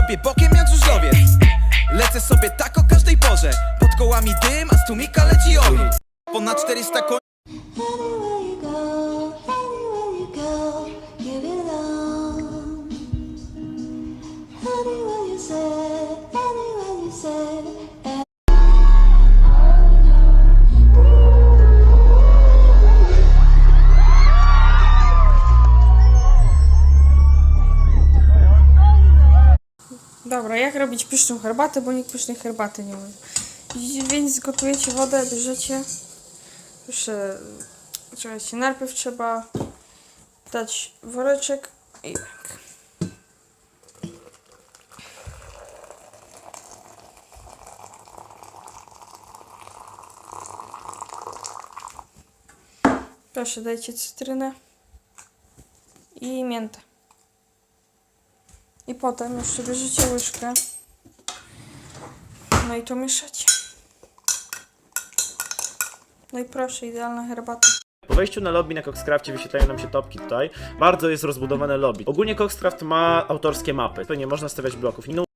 sobie bokiem jak żużlowiec Lecę sobie tak o każdej porze. Pod kołami dym, a z tłumika leci ogień. Ponad 400 koni Dobra, jak robić pyszną herbatę, bo nikt pysznej herbaty nie umie. Więc zgotujecie wodę, bierzecie. Proszę, czekajcie, najpierw trzeba dać woreczek i tak. Proszę, dajcie cytrynę i miętę. I potem jeszcze bierzecie łyżkę. No i to mieszacie. No i proszę, idealna herbata. Po wejściu na lobby na Coxcrafcie wyświetlają nam się topki tutaj. Bardzo jest rozbudowane lobby. Ogólnie Coxcraft ma autorskie mapy. To nie można stawiać bloków.